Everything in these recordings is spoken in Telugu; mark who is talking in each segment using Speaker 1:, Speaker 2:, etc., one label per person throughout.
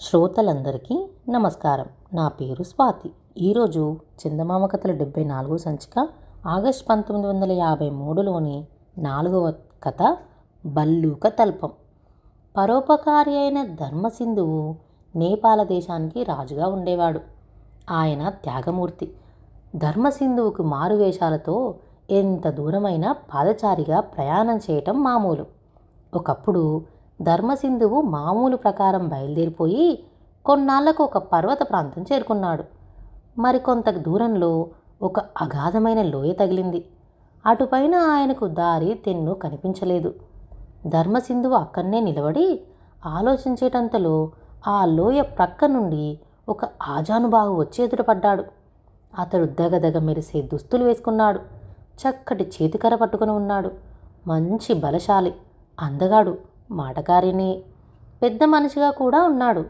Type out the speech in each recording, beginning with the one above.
Speaker 1: శ్రోతలందరికీ నమస్కారం. నా పేరు స్వాతి. ఈరోజు చందమామ కథల డెబ్బై నాలుగో సంచిక ఆగస్ట్ పంతొమ్మిది వందల యాభై మూడులోని నాలుగవ కథ బల్లూక తల్పం. పరోపకారి అయిన ధర్మసింధువు నేపాల దేశానికి రాజుగా ఉండేవాడు. ఆయన త్యాగమూర్తి. ధర్మసింధువుకు మారువేషాలతో ఎంత దూరమైనా పాదచారిగా ప్రయాణం చేయటం మామూలు. ఒకప్పుడు ధర్మసింధువు మామూలు ప్రకారం బయలుదేరిపోయి కొన్నాళ్ళకు ఒక పర్వత ప్రాంతం చేరుకున్నాడు. మరికొంత దూరంలో ఒక అగాధమైన లోయ తగిలింది. అటుపైన ఆయనకు దారి తెన్ను కనిపించలేదు. ధర్మసింధువు అక్కడనే నిలబడి ఆలోచించేటంతలో ఆ లోయ ప్రక్క నుండి ఒక ఆజానుబాహు వచ్చి ఎదురుపడ్డాడు. అతడు దగదగ మెరిసే దుస్తులు వేసుకున్నాడు. చక్కటి చేతికర పట్టుకుని ఉన్నాడు. మంచి బలశాలి. అందగాడు. మాటకారిని పెద్ద మనిషిగా కూడా ఉన్నాడు.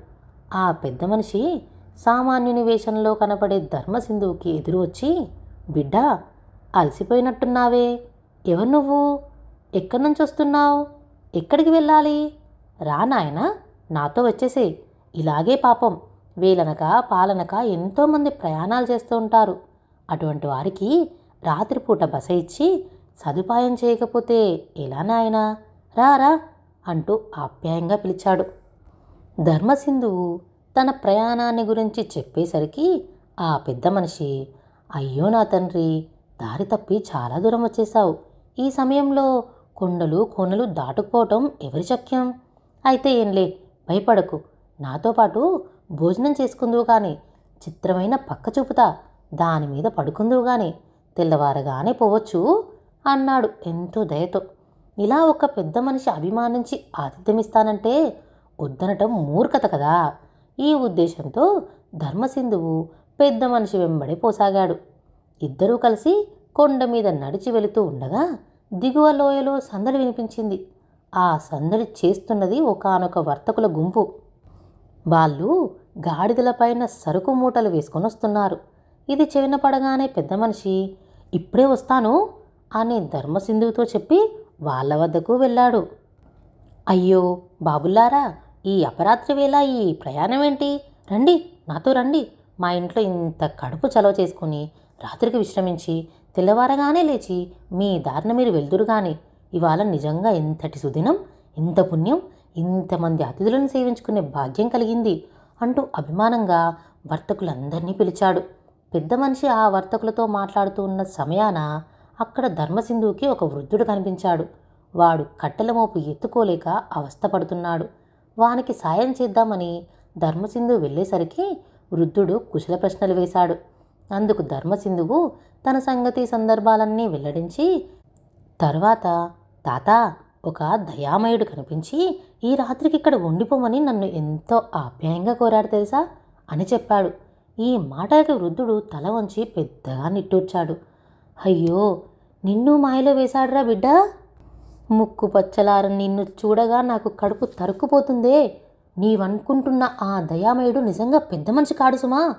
Speaker 1: ఆ పెద్ద మనిషి సామాన్యుని వేషంలో కనపడే ధర్మసింధువుకి ఎదురు వచ్చి బిడ్డ అలసిపోయినట్టున్నావే. ఎవరు నువ్వు? ఎక్కడి నుంచి వస్తున్నావు? ఎక్కడికి వెళ్ళాలి? రా నాయనా నాతో వచ్చేసే ఇలాగే పాపం. వీలనక పాలనక ఎంతోమంది ప్రయాణాలు చేస్తూ ఉంటారు. అటువంటి వారికి రాత్రిపూట బస ఇచ్చి సదుపాయం చేయకపోతే ఎలా నాయనా? రా రా. అంటూ ఆప్యాయంగా పిలిచాడు. ధర్మసింధువు తన ప్రయాణాన్ని గురించి చెప్పేసరికి ఆ పెద్ద మనిషి అయ్యో నా తండ్రి దారి తప్పి చాలా దూరం వచ్చేశావు. ఈ సమయంలో కొండలు కొనలు దాటుకుపోవటం ఎవరి శక్యం అయితే ఏంలే భయపడకు. నాతో పాటు భోజనం చేసుకుందువు కానీ చిత్రమైన పక్క చూపుతా దాని మీద పడుకుందువు కానీ తెల్లవారగానే పోవచ్చు అన్నాడు ఎంతో దయతో. ఇలా ఒక పెద్ద మనిషి అభిమానించి ఆతిథ్యమిస్తానంటే వద్దనటం మూర్ఖత కదా. ఈ ఉద్దేశంతో ధర్మసింధువు పెద్ద మనిషి వెంబడి పోసాగాడు. ఇద్దరూ కలిసి కొండ మీద నడిచి వెళుతూ ఉండగా దిగువ లోయలో సందడి వినిపించింది. ఆ సందడి చేస్తున్నది ఒకానొక వర్తకుల గుంపు. వాళ్ళు గాడిదలపైన సరుకు మూటలు వేసుకొని వస్తున్నారు. ఇది చెవిన పడగానే పెద్ద మనిషి ఇప్పుడే వస్తాను అని ధర్మసింధువుతో చెప్పి వాళ్ళ వద్దకు వెళ్ళాడు. అయ్యో బాబుల్లారా ఈ అపరాత్రి వేళ ఈ ప్రయాణం ఏంటి రండి నాతో రండి. మా ఇంట్లో ఇంత కడుపు చలవ చేసుకుని రాత్రికి విశ్రమించి తెల్లవారగానే లేచి మీ దారిన మీరు వెళ్తురు కానీ ఇవాళ నిజంగా ఎంతటి సుదినం ఇంత పుణ్యం ఇంతమంది అతిథులను సేవించుకునే భాగ్యం కలిగింది అంటూ అభిమానంగా వర్తకులందరినీ పిలిచాడు. పెద్ద మనిషి ఆ వర్తకులతో మాట్లాడుతూ ఉన్న సమయాన అక్కడ ధర్మసింధువుకి ఒక వృద్ధుడు కనిపించాడు. వాడు కట్టెల మోపు ఎత్తుకోలేక అవస్థపడుతున్నాడు. వానికి సాయం చేద్దామని ధర్మసింధు వెళ్ళేసరికి వృద్ధుడు కుశల ప్రశ్నలు వేశాడు. అందుకు ధర్మసింధువు తన సంగతి సందర్భాలన్నీ వెల్లడించి తర్వాత తాత ఒక దయామయుడు కనిపించి ఈ రాత్రికి ఇక్కడ ఉండిపోమని నన్ను ఎంతో ఆప్యాయంగా కోరాడు తెలుసా? అని చెప్పాడు. ఈ మాటలకి వృద్ధుడు తల వంచి పెద్దగా నిట్టూర్చాడు. అయ్యో నిన్ను మాయలో వేశాడురా బిడ్డ. ముక్కు పచ్చలార నిన్ను చూడగా నాకు కడుపు తరుక్కుపోతుందే. నీవనుకుంటున్న ఆ దయామయుడు నిజంగా పెద్ద మనిషి కాడు సుమా.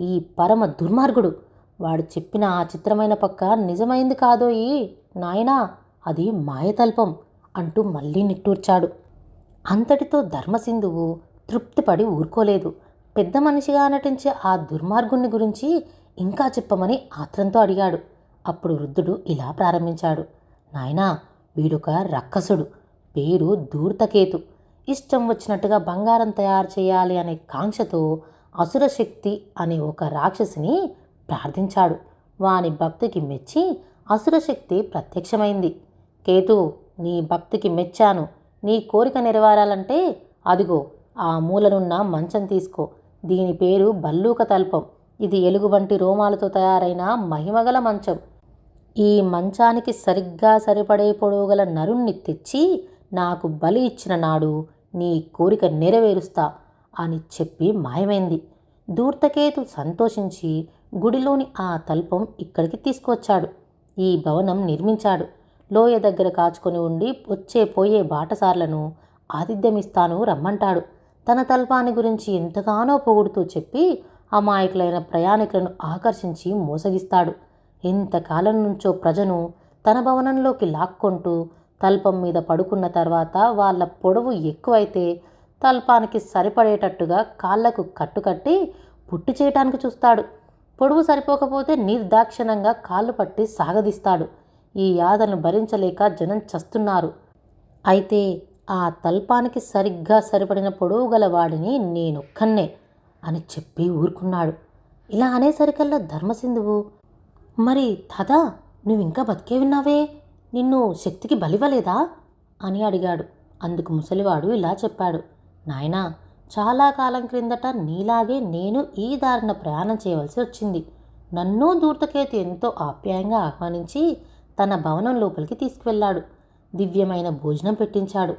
Speaker 1: ఈ పరమ దుర్మార్గుడు. వాడు చెప్పిన ఆ చిత్రమైన పక్క నిజమైంది కాదోయి నాయనా అది మాయతల్పం అంటూ మళ్ళీ నిట్టూర్చాడు. అంతటితో ధర్మసింధువు తృప్తిపడి ఊరుకోలేదు. పెద్ద మనిషిగా నటించే ఆ దుర్మార్గుని గురించి ఇంకా చెప్పమని ఆత్రంతో అడిగాడు. అప్పుడు వృద్ధుడు ఇలా ప్రారంభించాడు. నాయనా వీడొక రక్కసుడు. పేరు ధూర్తకేతు. ఇష్టం వచ్చినట్టుగా బంగారం తయారు చేయాలి అనే కాంక్షతో అసురశక్తి అనే ఒక రాక్షసిని ప్రార్థించాడు. వాని భక్తికి మెచ్చి అసురశక్తి ప్రత్యక్షమైంది. కేతు నీ భక్తికి మెచ్చాను. నీ కోరిక నెరవేరాలంటే అదిగో ఆ మూలనున్న మంచం తీసుకో. దీని పేరు బల్లూక తల్పం. ఇది ఎలుగుబంటి రోమాలతో తయారైన మహిమగల మంచం. ఈ మంచానికి సరిగ్గా సరిపడే పొడవుగల నరుణ్ణి తెచ్చి నాకు బలి ఇచ్చిన నాడు నీ కోరిక నెరవేరుస్తా అని చెప్పి మాయమైంది. దూర్తకేతు సంతోషించి గుడిలోని ఆ తల్పం ఇక్కడికి తీసుకువచ్చాడు. ఈ భవనం నిర్మించాడు. లోయ దగ్గర కాచుకొని ఉండి వచ్చే పోయే బాటసార్లను ఆతిథ్యమిస్తాను రమ్మంటాడు. తన తల్పాన్ని గురించి ఎంతగానో పొగుడుతూ చెప్పి అమాయకులైన ప్రయాణికులను ఆకర్షించి మోసగిస్తాడు. ఇంతకాలం నుంచో ప్రజను తన భవనంలోకి లాక్కొంటూ తల్పం మీద పడుకున్న తర్వాత వాళ్ళ పొడవు ఎక్కువైతే తల్పానికి సరిపడేటట్టుగా కాళ్ళకు కట్టుకట్టి పుట్టి చేయటానికి చూస్తాడు. పొడవు సరిపోకపోతే నిర్దాక్షిణంగా కాళ్ళు పట్టి సాగదీస్తాడు. ఈ యాదను భరించలేక జనం చస్తున్నారు. అయితే ఆ తల్పానికి సరిగ్గా సరిపడిన పొడవు గల వాడిని నేనొక్కన్నే అని చెప్పి ఊరుకున్నాడు. ఇలా అనేసరికల్లా ధర్మసింధువు మరి తదా నువ్వింకా బతికే విన్నావే నిన్ను శక్తికి బలివ్వలేదా? అని అడిగాడు. అందుకు ముసలివాడు ఇలా చెప్పాడు. నాయనా చాలా కాలం క్రిందట నీలాగే నేను ఈ దారిన ప్రయాణం చేయవలసి వచ్చింది. నన్ను దూర్తకేతు ఎంతో ఆప్యాయంగా ఆహ్వానించి తన భవనం లోపలికి తీసుకువెళ్ళాడు. దివ్యమైన భోజనం పెట్టించాడు.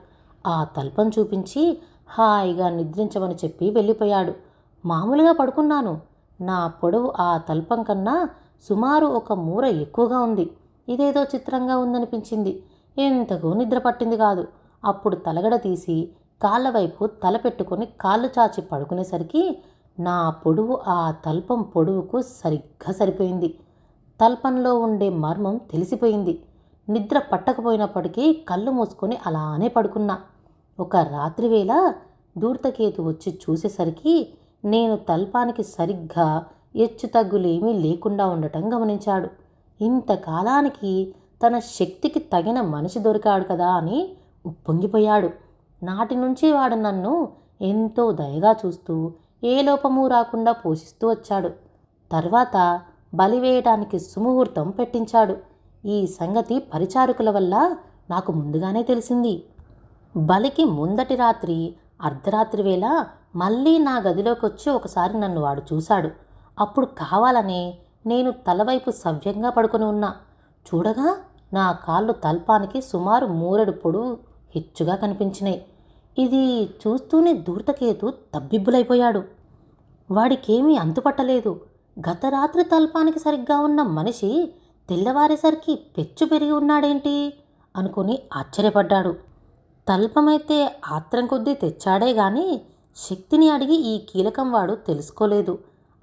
Speaker 1: ఆ తల్పం చూపించి హాయిగా నిద్రించమని చెప్పి వెళ్ళిపోయాడు. మామూలుగా పడుకున్నాను. నా పొడవు ఆ తల్పం కన్నా సుమారు ఒక మూర ఎక్కువగా ఉంది. ఇదేదో చిత్రంగా ఉందనిపించింది. ఎంతకు నిద్ర పట్టింది కాదు. అప్పుడు తలగడ తీసి కాళ్ళ వైపు తల పెట్టుకొని కాళ్ళు చాచి పడుకునేసరికి నా పొడవు ఆ తల్పం పొడవుకు సరిగ్గా సరిపోయింది. తల్పంలో ఉండే మర్మం తెలిసిపోయింది. నిద్ర పట్టకపోయినప్పటికీ కళ్ళు మూసుకొని అలానే పడుకున్నా. ఒక రాత్రివేళ దూర్తకేతు వచ్చి చూసేసరికి నేను తల్పానికి సరిగ్గా హెచ్చు తగ్గులేమీ లేకుండా ఉండటం గమనించాడు. ఇంతకాలానికి తన శక్తికి తగిన మనిషి దొరికాడు కదా అని ఉప్పొంగిపోయాడు. నాటి నుంచి వాడు నన్ను ఎంతో దయగా చూస్తూ ఏ లోపము రాకుండా పోషిస్తూ వచ్చాడు. తర్వాత బలివేయటానికి సుముహూర్తం పెట్టించాడు. ఈ సంగతి పరిచారకుల వల్ల నాకు ముందుగానే తెలిసింది. బలికి ముందటి రాత్రి అర్ధరాత్రి వేళ మళ్ళీ నా గదిలోకి వచ్చి ఒకసారి నన్ను వాడు చూశాడు. అప్పుడు కావాలనే నేను తలవైపు సవ్యంగా పడుకొని ఉన్నా. చూడగా నా కాళ్ళు తల్పానికి సుమారు మూరెడు పొడవు హెచ్చుగా కనిపించినాయి ఇది చూస్తూనే దూర్తకేతు తబ్బిబ్బులైపోయాడు. వాడికేమీ అంతుపట్టలేదు. గత రాత్రి తల్పానికి సరిగ్గా ఉన్న మనిషి తెల్లవారేసరికి పెచ్చు పెరిగి ఉన్నాడేంటి? అనుకుని ఆశ్చర్యపడ్డాడు. తల్పమైతే ఆత్రం కొద్దీ తెచ్చాడే గాని శక్తిని అడిగి ఈ కీలకం వాడు తెలుసుకోలేదు.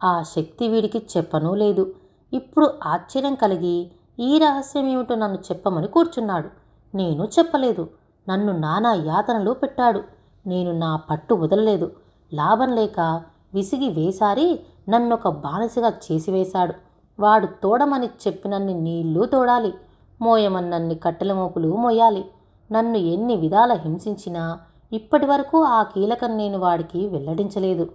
Speaker 1: ఆ శక్తి వీడికి చెప్పనూ లేదు. ఇప్పుడు ఆశ్చర్యం కలిగి ఈ రహస్యం ఏమిటో నన్ను చెప్పమని కూర్చున్నాడు. నేను చెప్పలేదు. నన్ను నానా యాతనలు పెట్టాడు. నేను నా పట్టు వదలలేదు. లాభం లేక విసిగి వేసారి నన్నొక బానిసగా చేసివేశాడు. వాడు తోడమని చెప్పినన్ని నీళ్ళు తోడాలి. మోయమన్నన్ని కట్టెల మోపులు మోయాలి. నన్ను ఎన్ని విధాల హింసించినా ఇప్పటి వరకు ఆ కీలకం నేను వాడికి వెల్లడించలేదు.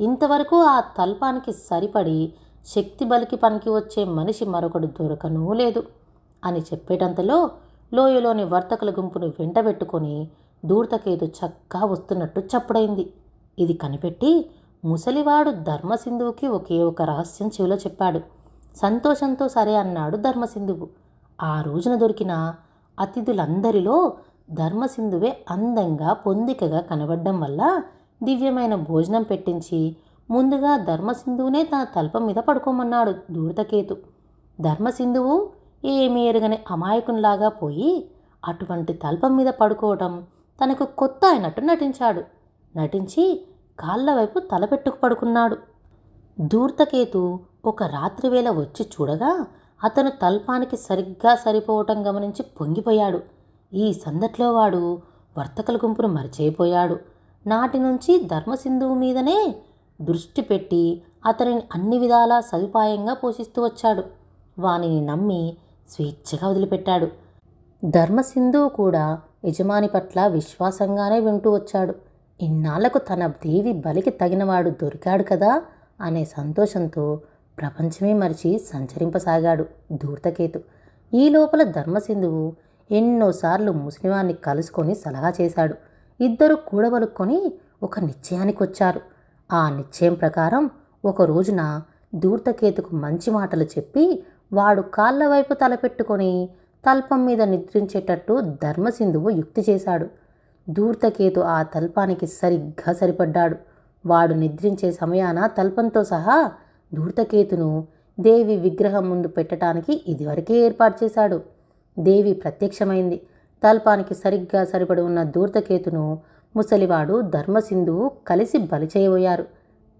Speaker 1: ఇంతవరకు ఆ తల్పానికి సరిపడి శక్తి బలికి పనికి వచ్చే మనిషి మరొకడు దొరకనూ లేదు అని చెప్పేటంతలో లోయలోని వర్తకుల గుంపును వెంటబెట్టుకొని దూర్తకేతు చక్కా వస్తున్నట్టు చప్పుడైంది. ఇది కనిపెట్టి ముసలివాడు ధర్మసింధువుకి ఒకే ఒక రహస్యం చెవిలో చెప్పాడు. సంతోషంతో సరే అన్నాడు ధర్మసింధువు. ఆ రోజున దొరికిన అతిథులందరిలో ధర్మసింధువే అందంగా పొందికగా కనబడడం వల్ల దివ్యమైన భోజనం పెట్టించి ముందుగా ధర్మసింధువునే తన తల్పం మీద పడుకోమన్నాడు దూర్తకేతు ధర్మసింధువు ఏమీ ఎరగని అమాయకునిలాగా పోయి అటువంటి తల్పం మీద పడుకోవటం తనకు కొత్త అయినట్టు నటించాడు. నటించి కాళ్ళ వైపు తలపెట్టుకు పడుకున్నాడు. దూర్తకేతు ఒక రాత్రివేళ వచ్చి చూడగా అతను తల్పానికి సరిగ్గా సరిపోవటం గమనించి పొంగిపోయాడు. ఈ సందట్లో వాడు వర్తకల గుంపును మరిచేయిపోయాడు. నాటి నుంచి ధర్మసింధువు మీదనే దృష్టి పెట్టి అతనిని అన్ని విధాలా సదుపాయంగా పోషిస్తూ వచ్చాడు. వానిని నమ్మి స్వేచ్ఛగా వదిలిపెట్టాడు. ధర్మసింధువు కూడా యజమాని పట్ల విశ్వాసంగానే వింటూ వచ్చాడు. ఇన్నాళ్ళకు తన దేవి బలికి తగినవాడు దొరికాడు కదా అనే సంతోషంతో ప్రపంచమే మరిచి సంచరింపసాగాడు ధూర్తకేతు. ఈ లోపల ధర్మసింధువు ఎన్నోసార్లు ముస్లిమాన్ని కలుసుకొని సలహా చేశాడు. ఇద్దరు కూడబలుక్కొని ఒక నిశ్చయానికి వచ్చారు ఆ నిశ్చయం ప్రకారం ఒక రోజున దూర్తకేతుకు మంచి మాటలు చెప్పి వాడు కాళ్ళ వైపు తలపెట్టుకొని తల్పం మీద నిద్రించేటట్టు ధర్మసింధువు యుక్తి చేశాడు. దూర్తకేతు ఆ తల్పానికి సరిగ్గా సరిపడ్డాడు. వాడు నిద్రించే సమయాన తల్పంతో సహా ధూర్తకేతును దేవి విగ్రహం ముందు పెట్టడానికి ఇదివరకే ఏర్పాటు చేశాడు. దేవి ప్రత్యక్షమైంది. తల్పానికి సరిగ్గా సరిపడి ఉన్న దూర్తకేతును ముసలివాడు ధర్మసింధువు కలిసి బలి చేయబోయారు.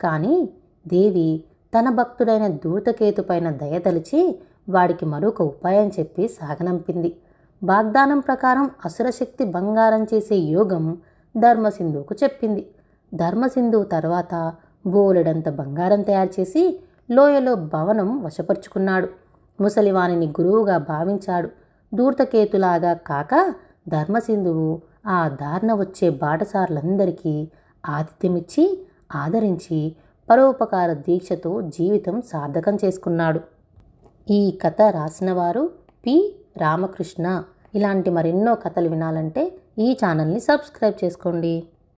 Speaker 1: కానీ దేవి తన భక్తుడైన దూర్తకేతు పైన దయతలిచి వాడికి మరొక ఉపాయం చెప్పి సాగనంపింది. వాగ్దానం ప్రకారం అసురశక్తి బంగారం చేసే యోగం ధర్మసింధువుకు చెప్పింది. ధర్మసింధు తర్వాత బోలెడంత బంగారం తయారు చేసి లోయలో భవనం వశపరుచుకున్నాడు. ముసలివానిని గురువుగా భావించాడు. దూర్తకేతులాగా కాక ధర్మసింధువు ఆ దారిన వచ్చే బాటసారులందరికీ ఆతిథ్యమిచ్చి ఆదరించి పరోపకార దీక్షతో జీవితం సార్థకం చేసుకున్నాడు. ఈ కథ రాసినవారు పి. రామకృష్ణ. ఇలాంటి మరెన్నో కథలు వినాలంటే ఈ ఛానల్ని సబ్స్క్రైబ్ చేసుకోండి.